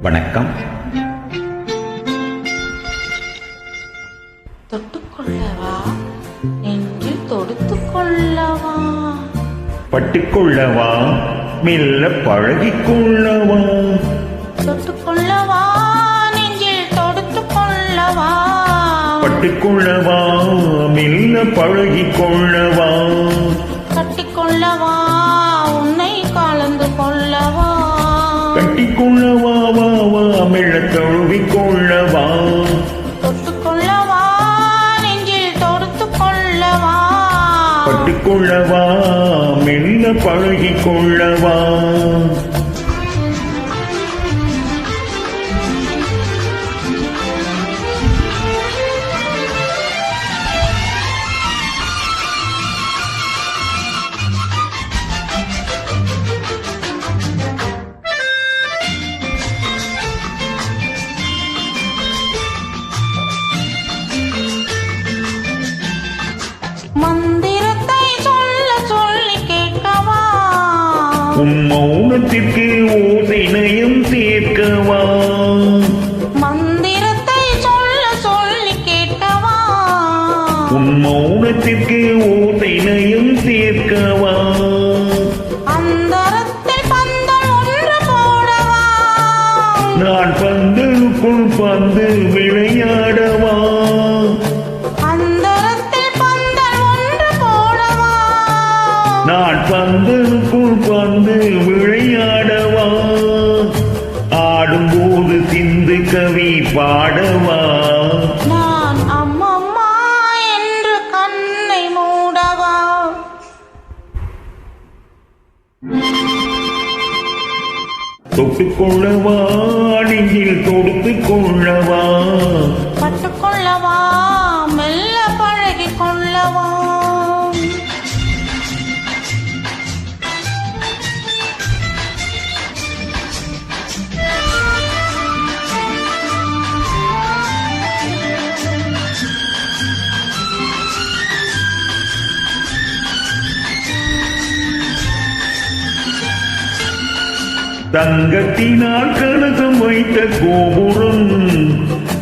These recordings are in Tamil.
வணக்கம். தொட்டுக்கொள்ளவா? நெஞ்சில் தொடுத்துக் கொள்ளவா பட்டுக்கொள்ளவா? மெல்ல பழகிக்கொள்ளவா? தொட்டுக்கொள்ளவா? நெஞ்சில் தொடுத்துக் கொள்ளவா பட்டுக்கொள்ளவா? மெல்ல பழகிக்கொள்ளவா? கட்டிக்கொள்ளவா? கொள்ளவா மெல்ல பழகி கொள்ளவா மந்த உன் மௌனத்திற்கு ஓசைனயம் சேர்க்கவா? மந்திரத்தை சொல்ல சொல்லி கேட்கவா? உன் மௌனத்திற்கு சேர்க்கவா? பந்தல் ஒன்று போடவா? நான் பந்தலுக்குள் பந்து விளையாடவா நான் பந்தலுக்குள் பந்து விளையாடவா? ஆடும்போது சிந்து கவி பாடவா? நான் அம்மம்மா என்று கண்ணை மூடவா? தொட்டுக்கொள்ளவா? தங்கத்தினால் கனகம் வைத்த கோபுரம்.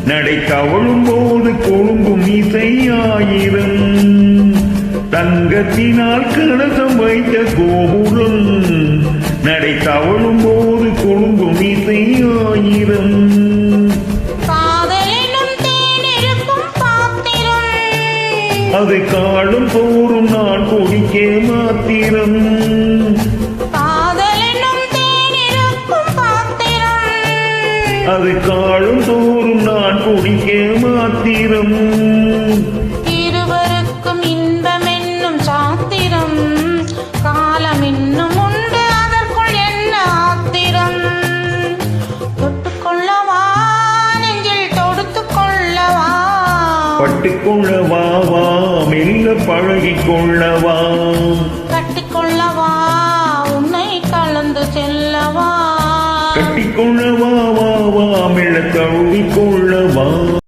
நடை தவழும் போது கொழும்பும் இசையாயிரம். தங்கத்தினால் கனகம் வைத்த கோபுரம். நடை தவழும் போது கொழும்பும் இசையாயிரம். அதை காடும் தோறும் நான் குடிக்க மாத்திரம். அது காடும் தோறும் நான் குடிக்க மாத்திரம். இருவருக்கும் இன்பம் என்னும் சாத்திரம் காலம் இன்னும் உண்டு அதற்குள் என்ன ஆத்திரம்? தொட்டுக்கொள்ளவா நெஞ்சில் தொடுத்துக் கொள்ளவா பட்டுக்கொள்ளவா வா மெல்ல பழகிக்கொள்ளவா? கட்டிக்கொள்ளவா உன்னை கலந்து செல்லவா? கட்டிக்கொள்ளவா